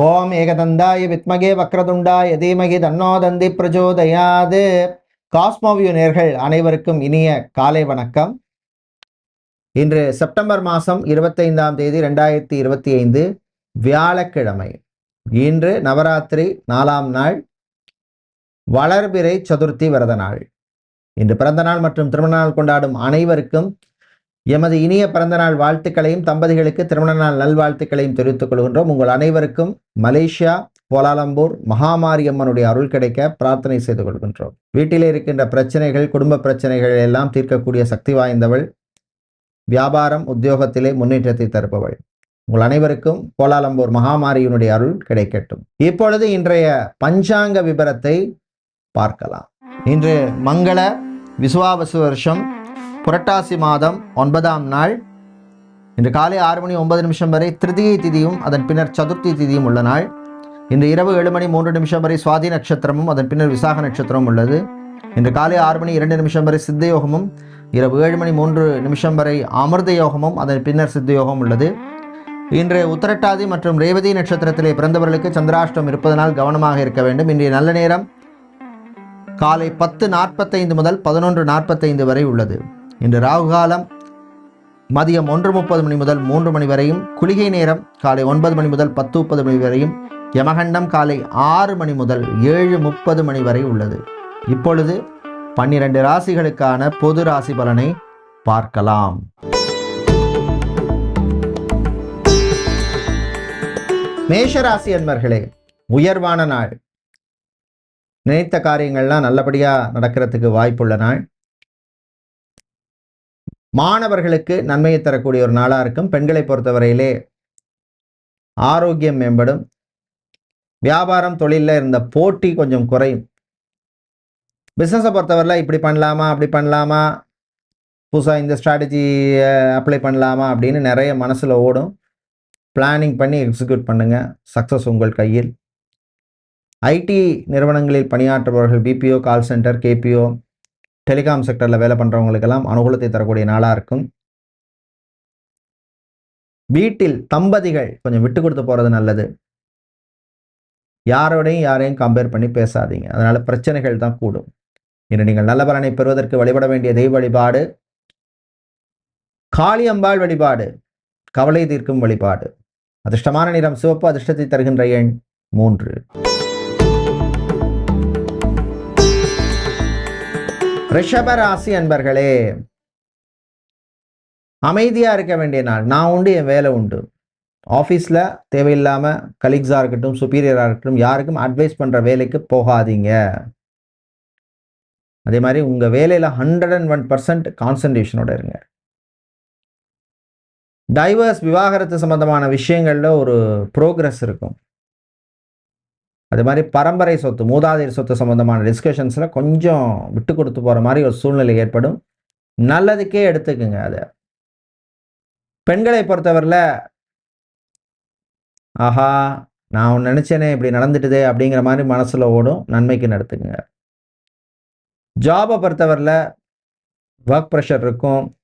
ஓம் ஏகதந்தாய வித்மகே வக்ரதுண்டாய தீமகி தன்னோ தந்தி பிரஜோதயாது. காஸ்மோவியூ நேர்கள் அனைவருக்கும் இனிய காலை வணக்கம். இன்று செப்டம்பர் மாதம் இருபத்தைந்தாம் தேதி ரெண்டாயிரத்தி இருபத்தி ஐந்து வியாழக்கிழமை. இன்று நவராத்திரி நாலாம் நாள் வளர்பிறை சதுர்த்தி விரத நாள். இன்று பிறந்த நாள் மற்றும் திருமண நாள் கொண்டாடும் அனைவருக்கும் எமது இனிய பிறந்தநாள் வாழ்த்துக்களையும் தம்பதிகளுக்கு திருமண நாள் நல்வாழ்த்துக்களையும் தெரிவித்துக் கொள்கின்றோம். உங்கள் அனைவருக்கும் மலேசியா கோலாலம்பூர் மகாமாரியம்மனுடைய அருள் கிடைக்க பிரார்த்தனை செய்து கொள்கின்றோம். வீட்டிலே இருக்கின்ற பிரச்சனைகள் குடும்ப பிரச்சனைகள் எல்லாம் தீர்க்கக்கூடிய சக்தி வாய்ந்தவள். வியாபாரம் உத்தியோகத்திலே முன்னேற்றத்தை தருபவள். உங்கள் அனைவருக்கும் கோலாலம்பூர் மகாமாரியினுடைய அருள் கிடைக்கட்டும். இப்பொழுது இன்றைய பஞ்சாங்க விபரத்தை பார்க்கலாம். இன்று மங்கள விசுவாவசு வருஷம். புரட்டாசி மாதம் ஒன்பதாம் நாள். இன்று காலை ஆறு மணி ஒன்பது நிமிஷம் வரை திருதியை திதியும் அதன் பின்னர் சதுர்த்தி திதியும் உள்ள நாள். இன்று இரவு ஏழு மணி மூன்று நிமிஷம் வரை சுவாதி நட்சத்திரமும் அதன் பின்னர் விசாக நட்சத்திரமும் உள்ளது. இன்று காலை ஆறு மணி இரண்டு நிமிஷம் வரை சித்த யோகமும் இரவு ஏழு மணி மூன்று நிமிஷம் வரை அமிர்த யோகமும் அதன் பின்னர் சித்த யோகம் உள்ளது. இன்று உத்தரட்டாதி மற்றும் ரேவதி நட்சத்திரத்திலே பிறந்தவர்களுக்கு சந்திராஷ்டம் இருப்பதனால் கவனமாக இருக்க வேண்டும். இன்றைய நல்ல நேரம் காலை பத்து நாற்பத்தைந்து முதல் பதினொன்று நாற்பத்தைந்து வரை உள்ளது. இன்று ராகு காலம். மதியம் ஒன்று முப்பது மணி முதல் மூன்று மணி வரையும். குளிகை நேரம் காலை ஒன்பது மணி முதல் பத்து முப்பது மணி வரையும். யமகண்டம் காலை ஆறு மணி முதல் ஏழு முப்பது மணி வரை உள்ளது. இப்பொழுது பன்னிரண்டு ராசிகளுக்கான பொது ராசி பலனை பார்க்கலாம். மேஷராசி அன்பர்களே உயர்வான நாள். நினைத்த காரியங்கள்லாம் நல்லபடியாக நடக்கிறதுக்கு வாய்ப்புள்ள நாள். மாணவர்களுக்கு நன்மையை தரக்கூடிய ஒரு நாளாக இருக்கும். பெண்களை பொறுத்தவரையிலே ஆரோக்கியம் மேம்படும். வியாபாரம் தொழிலில் இருந்த போட்டி கொஞ்சம் குறையும். பிஸ்னஸை பொறுத்தவரையில் இப்படி பண்ணலாமா அப்படி பண்ணலாமா புதுசாக இந்த ஸ்ட்ராட்டஜி அப்ளை பண்ணலாமா அப்படின்னு நிறைய மனசில் ஓடும். பிளானிங் பண்ணி எக்ஸிக்யூட் பண்ணுங்கள் சக்ஸஸ் உங்கள் கையில். ஐடி நிறுவனங்களில் பணியாற்றுபவர்கள் BPO call centre KPO telecom செக்டரில் வேலை பண்ணுறவங்களுக்கெல்லாம் அனுகூலத்தை தரக்கூடிய நாளாக இருக்கும். வீட்டில் தம்பதிகள் கொஞ்சம் விட்டு கொடுத்து போகிறது நல்லது. யாரோடையும் யாரையும் கம்பேர் பண்ணி பேசாதீங்க. அதனால் பிரச்சனைகள் தான் கூடும். இன்று நீங்கள் நல்ல பலனை பெறுவதற்கு வழிபட வேண்டிய தெய்வ வழிபாடு காளியம்பாள் வழிபாடு கவலை தீர்க்கும் வழிபாடு அதிர்ஷ்டமான நிறம் சிவப்பு அதிர்ஷ்டத்தை தருகின்ற எண் மூன்று. ரிஷபராசி அன்பர்களே அமைதியாக இருக்க வேண்டிய நாள். நான் உண்டு என் வேலை உண்டு. ஆஃபீஸில் தேவையில்லாமல் கலீக்ஸாக இருக்கட்டும் சுப்பீரியராக இருக்கட்டும் யாருக்கும் அட்வைஸ் பண்ணுற வேலைக்கு போகாதீங்க. அதே மாதிரி உங்கள் வேலையில் ஹண்ட்ரட் அண்ட் ஒன் பர்சன்ட் கான்சன்ட்ரேஷனோட இருங்க. டைவர்ஸ் விவாகரத்து சம்பந்தமான விஷயங்களில் ஒரு ப்ரோக்ரஸ் இருக்கும். அது மாதிரி பரம்பரை சொத்து மூதாதையர் சொத்து சம்மந்தமான டிஸ்கஷன்ஸில் கொஞ்சம் விட்டு கொடுத்து போகிற மாதிரி ஒரு சூழ்நிலை ஏற்படும். நல்லதுக்கே எடுத்துக்குங்க அதை. பெண்களை பொறுத்தவரையில் ஆஹா நான் ஒன்று நினச்சேனே இப்படி நடந்துட்டுதே அப்படிங்கிற மாதிரி மனசில் ஓடும். நன்மைக்கு நடத்துக்குங்க. ஜாபை பொறுத்தவரையில் ஒர்க் ப்ரெஷர் இருக்கும்.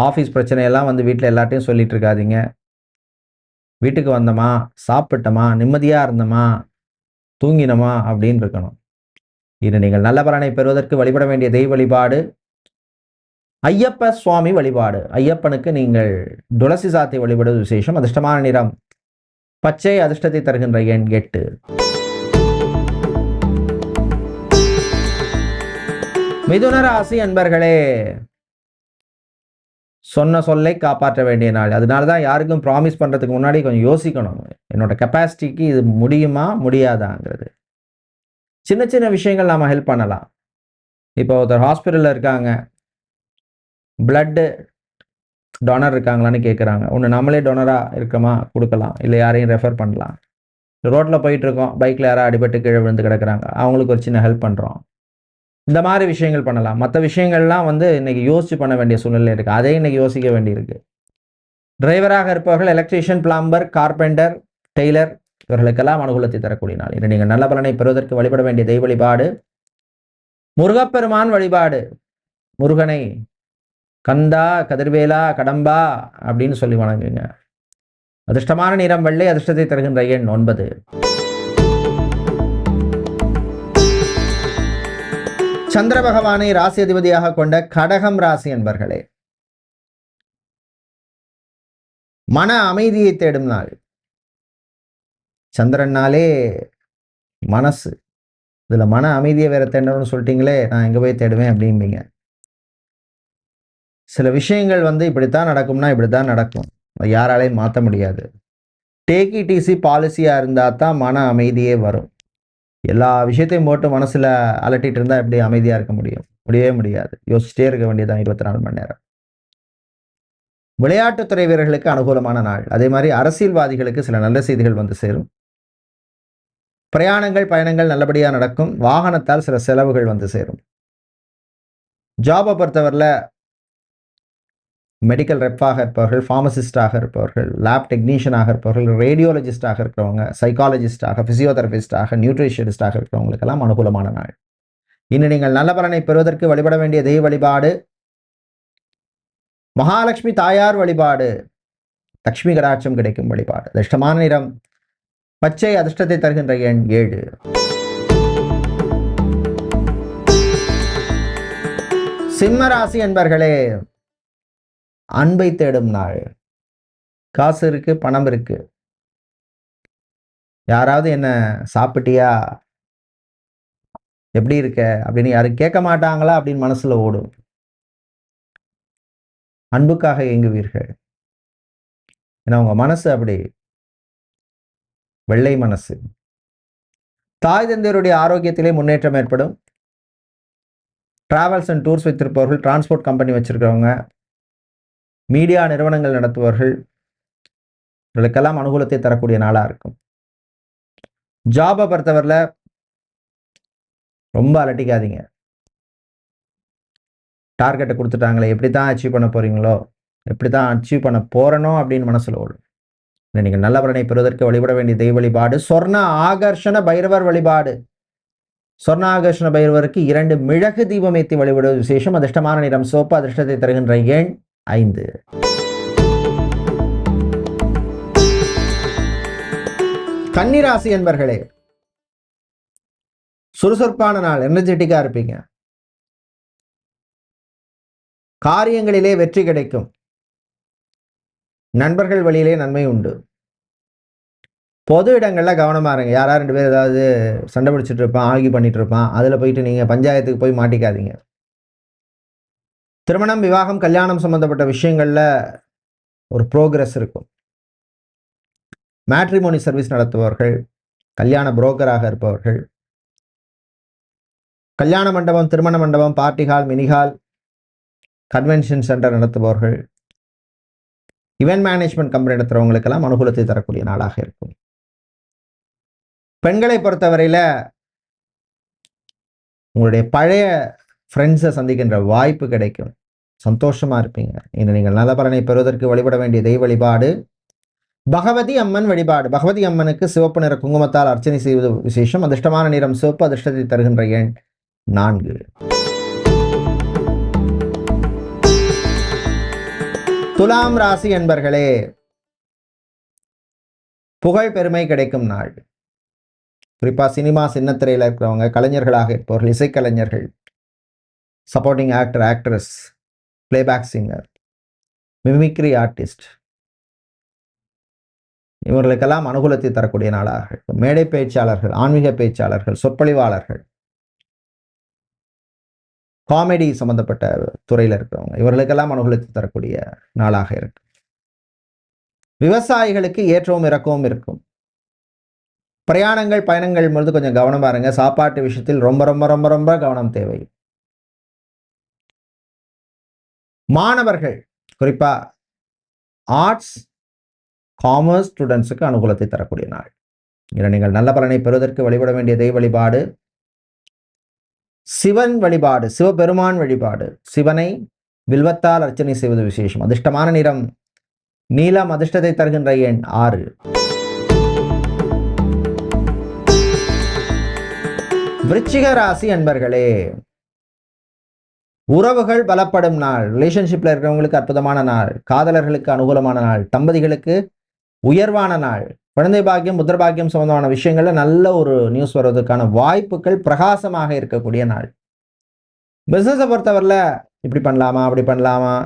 ஆஃபீஸ் பிரச்சனையெல்லாம் வந்து வீட்டில் எல்லாட்டையும் சொல்லிகிட்டு இருக்காதிங்க. வீட்டுக்கு வந்தோமா சாப்பிட்டோமா நிம்மதியாக இருந்தோமா தூங்கினோமா அப்படின்னு இருக்கணும். இது நீங்கள் நல்ல பலனை பெறுவதற்கு வழிபட வேண்டிய தெய்வ வழிபாடு ஐயப்ப சுவாமி வழிபாடு. ஐயப்பனுக்கு நீங்கள் துளசி சாத்தை வழிபடுவது விசேஷம். அதிர்ஷ்டமான நிறம் பச்சை அதிர்ஷ்டத்தை தருகின்ற எண் எட்டு. மிதுன ராசி அன்பர்களே சொன்ன சொல்லை காப்பாற்ற வேண்டிய நாள். அதனால தான் யாருக்கும் ப்ராமிஸ் பண்ணுறதுக்கு முன்னாடி கொஞ்சம் யோசிக்கணும். என்னோட கெப்பாசிட்டிக்கு இது முடியுமா முடியாதாங்கிறது. சின்ன சின்ன விஷயங்கள் நாம் ஹெல்ப் பண்ணலாம். இப்போ ஒருத்தர் ஹாஸ்பிட்டலில் இருக்காங்க. பிளட்டு டொனர் இருக்காங்களான்னு கேட்குறாங்க ஒன்று நம்மளே டொனராக இருக்கமா கொடுக்கலாம். இல்லை யாரையும் ரெஃபர் பண்ணலாம். ரோட்டில் போயிட்டுருக்கோம் பைக்கில் யாராவது அடிபட்டு கீழே விழுந்து கிடக்குறாங்க. அவங்களுக்கு ஒரு சின்ன ஹெல்ப் பண்ணுறோம் இந்த மாதிரி விஷயங்கள் பண்ணலாம். மற்ற விஷயங்கள்லாம் வந்து இன்றைக்கி யோசித்து பண்ண வேண்டிய சூழ்நிலை இருக்குது அதே இன்றைக்கி யோசிக்க வேண்டியிருக்கு. டிரைவராக இருப்பவர்கள் எலக்ட்ரீஷியன் பிளம்பர் கார்பெண்டர் டெய்லர் இவர்களுக்கெல்லாம் அனுகூலத்தை தரக்கூடிய நாள். இன்று நீங்கள் நல்ல பலனை பெறுவதற்கு வழிபட வேண்டிய தெய்வ வழிபாடு முருகப்பெருமான் வழிபாடு முருகனை கந்தா கதிர்வேலா கடம்பா அப்படின்னு சொல்லி வணங்குங்க. அதிர்ஷ்டமான நிறம் வெள்ளை அதிர்ஷ்டத்தை தருகின்ற எண் ஒன்பது. சந்திர பகவானை ராசி அதிபதியாக கொண்ட கடகம் ராசி என்பர்களே மன அமைதியை தேடும் நாள். சந்திரனாலே மனசு. இதுல மன அமைதியை வேற தேடணும்னு சொல்லிட்டீங்களே நான் எங்க போய் தேடுவேன் அப்படிம்பீங்க. சில விஷயங்கள் வந்து இப்படித்தான் நடக்கும்னா இப்படித்தான் நடக்கும். யாராலையும் மாற்ற முடியாது. டேக்கி டிசி பாலிசியாக இருந்தால் தான் மன அமைதியே வரும். எல்லா விஷயத்தையும் போட்டு மனசில் அலட்டிட்டு இருந்தால் எப்படி அமைதியாக இருக்க முடியும்? முடியவே முடியாது. யோசிச்சிட்டே இருக்க வேண்டியதான் இருபத்தி நாலு மணி நேரம். விளையாட்டுத்துறை வீரர்களுக்கு அனுகூலமான நாள். அதே மாதிரி அரசியல்வாதிகளுக்கு சில நல்ல செய்திகள் வந்து சேரும். பிரயாணங்கள் பயணங்கள் நல்லபடியாக நடக்கும். வாகனத்தால் சில செலவுகள் வந்து சேரும். ஜாபை பொறுத்தவரில் மெடிக்கல் ரெப்பாக இருப்பவர்கள் ஃபார்மசிஸ்டாக இருப்பவர்கள் லேப் டெக்னீஷியனாக இருப்பவர்கள் ரேடியோலஜிஸ்டாக இருக்கிறவங்க சைக்காலஜிஸ்டாக ஃபிசியோதெரபிஸ்டாக நியூட்ரிஷனிஸ்டாக இருக்கிறவங்களுக்கெல்லாம் அனுகூலமான நாள். இன்று நீங்கள் நல்ல பலனை பெறுவதற்கு வழிபட வேண்டிய தெய்வ வழிபாடு மகாலட்சுமி தாயார் வழிபாடு லக்ஷ்மி கடாட்சம் கிடைக்கும் வழிபாடு. அதிர்ஷ்டமான நிறம் பச்சை அதிர்ஷ்டத்தை தருகின்ற எண் ஏழு. சிம்ம ராசி என்பர்களே அன்பை தேடும் நாள். காசு இருக்கு பணம் இருக்கு. யாராவது என்ன சாப்பிட்டியா? எப்படி இருக்க? அப்படின்னு யாரும் கேட்க மாட்டாங்களா? அப்படின்னு மனசுல ஓடும். அன்புக்காக இயங்குவீர்கள். ஏன்னா உங்க மனசு அப்படி. வெள்ளை மனசு. தாய் தந்தையருடைய ஆரோக்கியத்திலே முன்னேற்றம் ஏற்படும். டிராவல்ஸ் அண்ட் டூர்ஸ் வைத்திருப்பவர்கள் டிரான்ஸ்போர்ட் கம்பெனி வச்சுருக்கவங்க மீடியா நிறுவனங்கள் நடத்துபவர்கள் இவர்களுக்கெல்லாம் அனுகூலத்தை தரக்கூடிய நாளாக இருக்கும். ஜாபை பொறுத்தவரையில் ரொம்ப அலட்டிக்காதீங்க. டார்கெட்டை கொடுத்துட்டாங்களே எப்படி தான் அச்சீவ் பண்ண போறீங்களோ எப்படி தான் அச்சீவ் பண்ண போகிறனோ அப்படின்னு மனசில் ஓடும். நீங்கள் நல்ல பலனை பெறுவதற்கு வழிபட வேண்டிய தெய்வ வழிபாடு சொர்ண ஆகர்ஷண பைரவர் வழிபாடு. சொர்ண ஆகர்ஷண பைரவருக்கு இரண்டு மிளகு தீபம் ஏற்றி வழிபடுவது விசேஷம். அதிர்ஷ்டமான நிறம் சோப்பு அதிர்ஷ்டத்தை தருகின்ற எண் ஐந்து. கன்னிராசி என்பர்களே சுறுசுறுப்பான நாள் எனர்ஜெட்டிக்கா இருப்பீங்க. காரியங்களிலே வெற்றி கிடைக்கும். நண்பர்கள் வழியிலே நன்மை உண்டு. பொது இடங்களில் கவனமா இருங்க. யாரா ரெண்டு பேர் ஏதாவது சண்டை பிடிச்சிட்டு இருப்பான் ஆகி பண்ணிகிட்டு இருப்பான் அதில் போயிட்டு நீங்கள் பஞ்சாயத்துக்கு போய் மாட்டிக்காதீங்க. திருமணம் விவாகம் கல்யாணம் சம்பந்தப்பட்ட விஷயங்களில் ஒரு ப்ரோக்ரஸ் இருக்கும். மேட்ரிமோனி சர்வீஸ் நடத்துபவர்கள் கல்யாண புரோக்கராக இருப்பவர்கள் கல்யாண மண்டபம் திருமண மண்டபம் party hall mini hall convention centre நடத்துபவர்கள் event management company நடத்துகிறவங்களுக்கெல்லாம் அனுகூலத்தை தரக்கூடிய நாளாக இருக்கும். பெண்களை பொறுத்தவரையில் உங்களுடைய பழைய ஃப்ரெண்ட்ஸை சந்திக்கின்ற வாய்ப்பு கிடைக்கும். சந்தோஷமாக இருப்பீங்க. இன்று நீங்கள் நல்ல பலனை பெறுவதற்கு வழிபட வேண்டிய தெய்வ வழிபாடு பகவதி அம்மன் வழிபாடு. பகவதி அம்மனுக்கு சிவப்பு நிற குங்குமத்தால் அர்ச்சனை செய்வது விசேஷம். அதிர்ஷ்டமான நிறம் சிவப்பு அதிர்ஷ்டத்தை தருகின்ற எண் நான்கு. துலாம் ராசி என்பர்களே புகழ் பெருமை கிடைக்கும் நாள். குறிப்பா சினிமா சின்னத்திரையில் இருக்கிறவங்க கலைஞர்களாக இருப்பவர்கள் இசைக்கலைஞர்கள் supporting actor actress playback singer mimicry artist இவர்களுக்கெல்லாம் அனுகூலத்தை தரக்கூடிய நாளாக. இருக்கும் மேடை பேச்சாளர்கள் ஆன்மீக பேச்சாளர்கள் சொற்பொழிவாளர்கள். காமெடி சம்பந்தப்பட்ட துறையில் இருக்கிறவங்க இவர்களுக்கெல்லாம் அனுகூலத்தை தரக்கூடிய நாளாக இருக்கு. விவசாயிகளுக்கு ஏற்றவும் இறக்கவும் இருக்கும். பிரயாணங்கள் பயணங்கள் பொழுது கொஞ்சம் கவனம் பாருங்க. சாப்பாட்டு விஷயத்தில் ரொம்ப ரொம்ப ரொம்ப ரொம்ப கவனம் தேவை. மாணவர்கள் குறிப்பா ஆர்ட்ஸ் காமர்ஸ் ஸ்டூடெண்ட்ஸுக்கு அனுகூலத்தை தரக்கூடிய நாள். இதில் நீங்கள் நல்ல பலனை பெறுவதற்கு வழிபட வேண்டிய தெய்வ வழிபாடு சிவன் வழிபாடு சிவபெருமான் வழிபாடு சிவனை வில்வத்தால் அர்ச்சனை செய்வது விசேஷம். அதிர்ஷ்டமான நிறம் நீலம் அதிர்ஷ்டத்தை தருகின்ற எண் ஆறு. விருச்சிக ராசி அன்பர்களே உறவுகள் பலப்படும் நாள் ரிலேஷன்ஷிப்பில் இருக்கிறவங்களுக்கு அற்புதமான நாள் காதலர்களுக்கு அனுகூலமான நாள் தம்பதிகளுக்கு உயர்வான நாள் குழந்தை பாக்கியம் புத்திர பாக்கியம் சம்பந்தமான விஷயங்களில் நல்ல ஒரு நியூஸ் வர்றதுக்கான வாய்ப்புகள் பிரகாசமாக இருக்கக்கூடிய நாள். பிஸ்னஸை பொறுத்தவரையில் இப்படி பண்ணலாமா அப்படி பண்ணலாமா?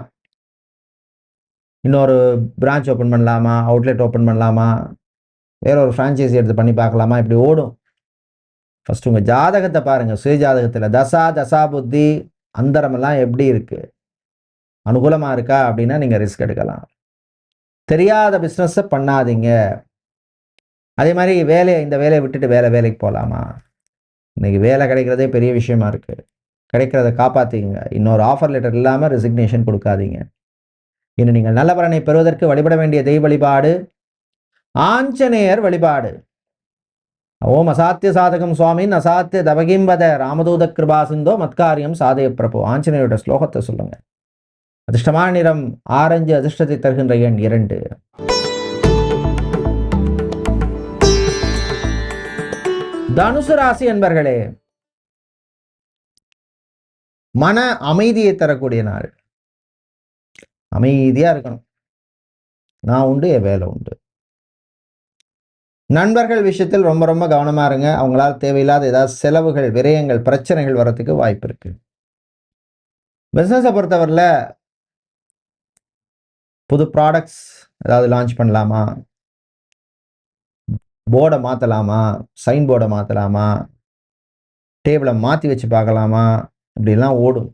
இன்னொரு பிரான்ச் ஓப்பன் பண்ணலாமா அவுட்லெட் ஓப்பன் பண்ணலாமா? வேற ஒரு ஃப்ரான்ச்சைஸி எடுத்து பண்ணி பார்க்கலாமா? இப்படி ஓடும். ஃபஸ்ட்டு உங்கள் ஜாதகத்தை பாருங்கள் சுய ஜாதகத்தில் தசா தசா புத்தி அந்தரமெல்லாம் எப்படி இருக்குது அனுகூலமாக இருக்கா? அப்படின்னா நீங்கள் ரிஸ்க் எடுக்கலாம். தெரியாத பிஸ்னஸை பண்ணாதீங்க. அதே மாதிரி வேலையை இந்த வேலையை விட்டுட்டு வேலை வேலைக்கு போகலாமா இன்றைக்கி வேலை கிடைக்கிறதே பெரிய விஷயமா இருக்குது கிடைக்கிறத காப்பாற்றிக்கங்க இன்னொரு ஆஃபர் லெட்டர் இல்லாமல் ரெசிக்னேஷன் கொடுக்காதீங்க. இன்னும் நீங்கள் நல்ல பலனை பெறுவதற்கு வழிபட வேண்டிய தெய்வ வழிபாடு ஆஞ்சநேயர் வழிபாடு. ஓம் அசாத்திய சாதகம் சுவாமின் அசாத்திய தவகிம்பத ராமதூத கிருபா சிந்தோ மத்காரியம் சாதய பிரபு. ஆஞ்சநேயோட ஸ்லோகத்தை சொல்லுங்க. அதிர்ஷ்டமான நிறம் ஆரஞ்சு அதிர்ஷ்டத்தை தருகின்ற எண் இரண்டு. தனுசு ராசி என்பர்களே மன அமைதியை தரக்கூடிய நாள். அமைதியா இருக்கணும். நான் உண்டு என் வேலை உண்டு. நண்பர்கள் விஷயத்தில் ரொம்ப ரொம்ப கவனமா இருங்க. அவங்களால் தேவையில்லாத ஏதாவது செலவுகள் விரயங்கள் பிரச்சனைகள் வரத்துக்கு வாய்ப்பு இருக்குது பிஸ்னஸை பொறுத்தவரையில் புது ப்ராடக்ட்ஸ் ஏதாவது லான்ச் பண்ணலாமா? போர்டை மாற்றலாமா சைன் போர்டை மாற்றலாமா டேபிளை மாற்றி வச்சு பார்க்கலாமா? இப்படிலாம் ஓடும்.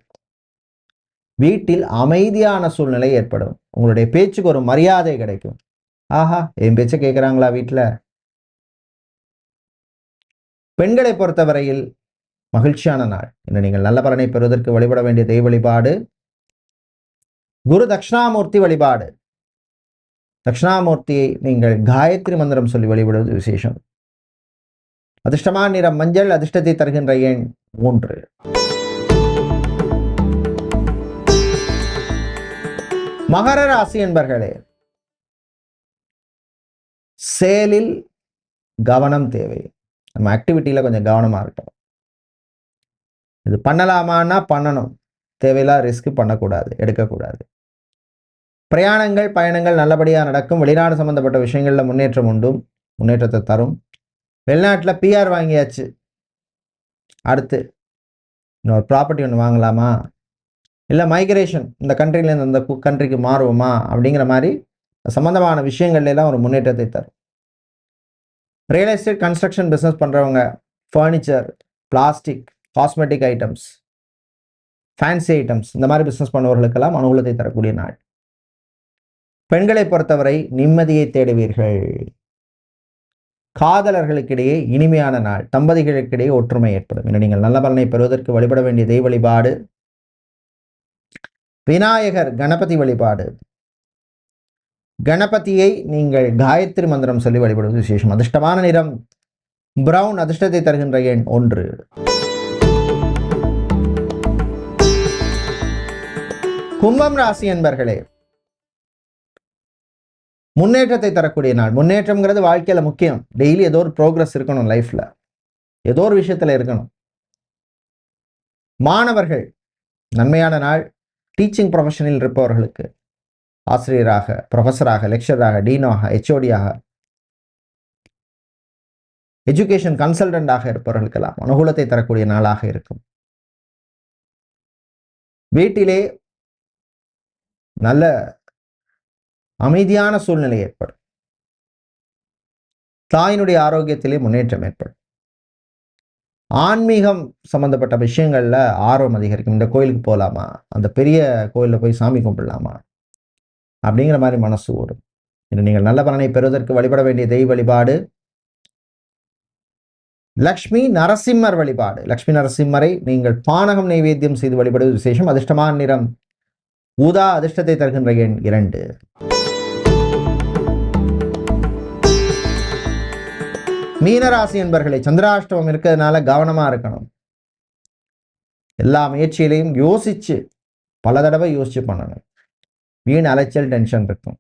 வீட்டில் அமைதியான சூழ்நிலை ஏற்படும். உங்களுடைய பேச்சுக்கு ஒரு மரியாதை கிடைக்கும். ஆஹா என் பேச்சை கேட்குறாங்களா வீட்டில்? பெண்களை பொறுத்தவரையில் மகிழ்ச்சியான நாள். இன்று நீங்கள் நல்ல பலனை பெறுவதற்கு வழிபட வேண்டிய தெய்வ வழிபாடு குரு தட்சிணாமூர்த்தி வழிபாடு. தட்சிணாமூர்த்தியை நீங்கள் காயத்ரி மந்திரம் சொல்லி வழிபடுவது விசேஷம். அதிர்ஷ்டமான நிறம் மஞ்சள் அதிர்ஷ்டத்தை தருகின்ற எண் மூன்று. மகர ராசி என்பர்களே சேலில் கவனம் தேவை. நம்ம ஆக்டிவிட்டியில் கொஞ்சம் கவனமாக இருக்கணும். இது பண்ணலாமான்னா பண்ணணும். தேவையில்லா ரிஸ்க் பண்ணக்கூடாது எடுக்கக்கூடாது. பிரயாணங்கள் பயணங்கள் நல்லபடியாக நடக்கும். வெளிநாடு சம்மந்தப்பட்ட விஷயங்களில் முன்னேற்றம் உண்டும் முன்னேற்றத்தை தரும். வெளிநாட்டில் பிஆர் வாங்கியாச்சு. அடுத்து இன்னொரு ப்ராப்பர்ட்டி ஒன்று வாங்கலாமா? இல்லை மைக்ரேஷன் இந்த கண்ட்ரிலேருந்து அந்த கண்ட்ரிக்கு மாறுவோமா? அப்படிங்கிற மாதிரி சம்மந்தமான விஷயங்கள்லாம் ஒரு முன்னேற்றத்தை தரும். ரியல் எஸ்டேட் கன்ஸ்ட்ரக்ஷன் பிஸ்னஸ் பண்ணுறவங்க furniture plastic cosmetic items fancy items இந்த மாதிரி பிஸ்னஸ் பண்ணுவவர்களுக்கெல்லாம் அனுகூலத்தை தரக்கூடிய நாள். பெண்களை பொறுத்தவரை நிம்மதியை தேடுவீர்கள். காதலர்களுக்கிடையே இனிமையான நாள் தம்பதிகளுக்கிடையே ஒற்றுமை ஏற்படும். என நீங்கள் நல்ல பலனை பெறுவதற்கு வழிபட வேண்டிய தெய்வ வழிபாடு விநாயகர் கணபதி வழிபாடு கணபதியை நீங்கள் காயத்ரி மந்திரம் சொல்லி வழிபடுவது விசேஷம். அதிர்ஷ்டமான நிறம். பிரவுன் அதிர்ஷ்டத்தை தருகின்ற எண் ஒன்று. கும்பம் ராசி என்பர்களே முன்னேற்றத்தை தரக்கூடிய நாள். முன்னேற்றம்ங்கிறது வாழ்க்கையில முக்கியம். டெய்லி ஏதோ ஒரு ப்ரோக்ரஸ் இருக்கணும் லைஃப்ல ஏதோ ஒரு விஷயத்துல இருக்கணும். மாணவர்கள் நன்மையான நாள். டீச்சிங் ப்ரொஃபஷனில் இருப்பவர்களுக்கு. ஆசிரியராக ப்ரொஃபஸராக லெக்சராக டீனாக ஹெச்ஓடியாக எஜுகேஷன் கன்சல்டண்டாக இருப்பவர்களுக்கெல்லாம் அனுகூலத்தை தரக்கூடிய நாளாக இருக்கும். வீட்டிலே நல்ல அமைதியான சூழ்நிலை ஏற்படும். தாயினுடைய ஆரோக்கியத்திலே முன்னேற்றம் ஏற்படும். ஆன்மீகம் சம்பந்தப்பட்ட விஷயங்கள்ல ஆர்வம் அதிகரிக்கும். இந்த கோயிலுக்கு போகலாமா அந்த பெரிய கோயிலில் போய் சாமி கும்பிடலாமா? அப்படிங்கிற மாதிரி மனசு ஓடும். இன்று நீங்கள் நல்ல பலனை பெறுவதற்கு வழிபட வேண்டிய தெய்வ வழிபாடு லக்ஷ்மி நரசிம்மர் வழிபாடு. லக்ஷ்மி நரசிம்மரை நீங்கள் பானகம் நைவேத்தியம் செய்து வழிபடுவது விசேஷம். அதிர்ஷ்டமான நிறம் ஊதா அதிர்ஷ்டத்தை தருகின்ற எண் இரண்டு. மீனராசி என்பர்களை சந்திராஷ்டமம் இருக்கிறதுனால கவனமா இருக்கணும். எல்லா முயற்சியிலையும் யோசிச்சு பல தடவை யோசிச்சு பண்ணணும். வீண் அலைச்சல் டென்ஷன் இருக்கும்.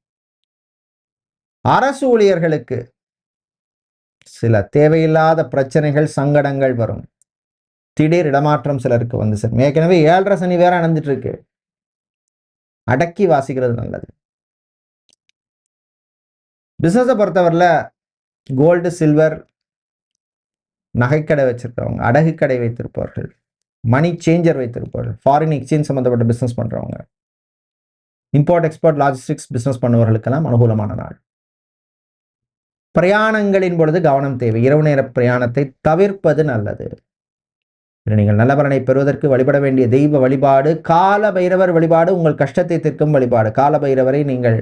அரசு ஊழியர்களுக்கு சில தேவையில்லாத பிரச்சனைகள் சங்கடங்கள் வரும். திடீர் இடமாற்றம் சிலருக்கு வந்து சார் ஏற்கனவே ஏழரை சனி வேற நடந்துட்டு இருக்கு அடக்கி வாசிக்கிறது நல்லது. பிஸ்னஸை பொறுத்தவரையில் கோல்டு சில்வர் நகைக்கடை வச்சிருக்கிறவங்க அடகு கடை வைத்திருப்பவர்கள் மணி சேஞ்சர் வைத்திருப்பவர்கள் ஃபாரின் எக்ஸ்சேஞ்ச் சம்மந்தப்பட்ட பிஸ்னஸ் பண்ணுறவங்க இம்போர்ட் எக்ஸ்போர்ட் லாஜிஸ்டிக்ஸ் பிஸ்னஸ் பண்ணுவவர்களுக்கெல்லாம் அனுகூலமான நாள். பிரயாணங்களின் பொழுது கவனம் தேவை. இரவு நேர பிரயாணத்தை தவிர்ப்பது நல்லது. நீங்கள் நல்ல பலனை பெறுவதற்கு வழிபட வேண்டிய தெய்வ வழிபாடு கால பைரவர் வழிபாடு உங்கள் கஷ்டத்தை தீர்க்கும் வழிபாடு. கால பைரவரை நீங்கள்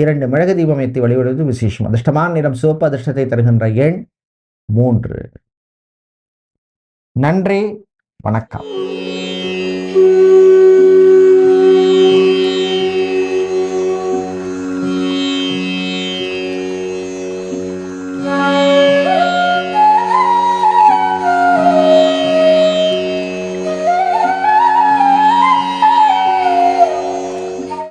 இரண்டு மிளகு தீபம் ஏற்றி வழிபடுவது விசேஷம். அதிர்ஷ்டமான நிறம் சிவப்பு அதிர்ஷ்டத்தை தருகின்ற எண் மூன்று. நன்றி வணக்கம்.